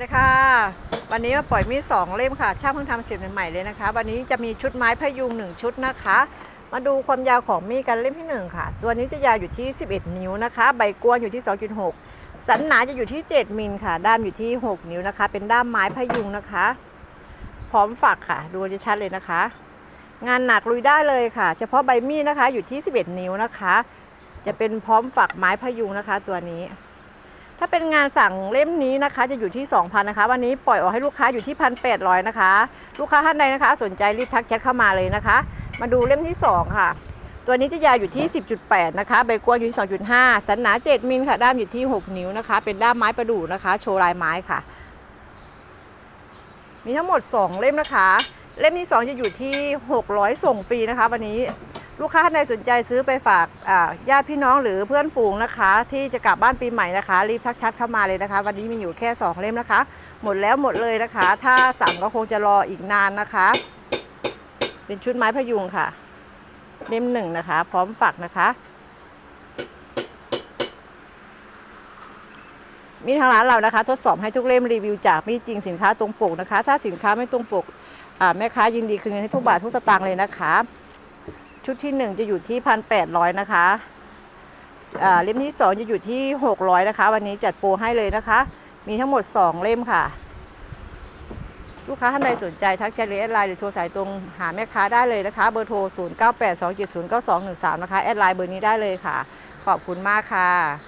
เลยค่ะ วันนี้มาปล่อยมีดสองเล่มค่ะช่างเพิ่งทำเสร็จใหม่เลยนะคะ วันนี้จะมีชุดไม้พยุงหนึ่งชุดนะคะ มาดูความยาวของมีดกันเล่มที่หนึ่งค่ะ ตัวนี้จะยาวอยู่ที่ 11 นิ้วนะคะ ใบกวนอยู่ที่ 2.6 สันหนาจะอยู่ที่ 7 มิลค่ะ ด้ามอยู่ที่ 6 นิ้วนะคะ เป็นด้ามไม้พยุงนะคะ พร้อมฝักค่ะ ดูจะชัดเลยนะคะ งานหนักลุยได้เลยค่ะ เฉพาะใบมีดนะคะอยู่ที่ 11 นิ้วนะคะ จะเป็นพร้อมฝักไม้พยุงนะคะ ตัวนี้ ถ้าเป็นงานสั่งเล่มนี้นะคะจะอยู่ที่ 2,000นะคะ วันนี้ปล่อยออกให้ลูกค้าอยู่ที่ 1,800นะคะ ลูกค้าท่านใดนะคะ สนใจรีบทักแชทเข้ามาเลยนะคะ มาดูเล่มที่ 2 ค่ะ ตัวนี้จะยาวอยู่ที่ 10.8 นะคะ ใบกว้างอยู่ที่ 2.5 สันหนา 7 มิลค่ะ ด้ามอยู่ที่ 6 นิ้วนะคะ เป็นด้ามไม้ประดู่นะคะ โชว์ลายไม้ค่ะ มีทั้งหมด 2 เล่มนะคะ เล่มที่ 2 จะอยู่ที่ 600 ส่งฟรีนะคะ วันนี้ ลูกค้าท่านใดสนใจซื้อไปฝากญาติพี่น้องหรือเพื่อนฝูงนะคะ ที่จะกลับบ้านปีใหม่นะคะ รีบทักชัดเข้ามาเลยนะคะ วันนี้มีอยู่แค่ 2 เล่มนะคะ หมดแล้วหมดเลยนะคะ ถ้าสั่งก็คงจะรออีกนานนะคะ เป็นชุดไม้พยุงค่ะ เล่มหนึ่งนะคะ พร้อมฝักนะคะมีทางร้านเรานะคะ ทดสอบให้ทุกเล่มรีวิวจากมีจริงสินค้าตรงปกนะคะ ถ้าสินค้าไม่ตรงปกแม่ค้ายินดีคืนเงินให้ทุกบาททุกสตางค์เลยนะคะ ชุดที่ 1 จะอยู่ที่พันแปดร้อยนะคะอ่าเล่มที่ 2 จะอยู่ที่ 600 นะคะ วันนี้จัดโปรให้เลยนะคะ มีทั้งหมด 2 เล่มค่ะ ลูกค้าท่านใดสนใจทักแชทหรือแอดไลน์หรือโทรสายตรงหาแม่ค้าได้เลยนะคะ เบอร์โทร 0 9 8 2 7 0 9 2 1 3 นะคะ แอดไลน์เบอร์นี้ได้เลยค่ะ ขอบคุณมากค่ะ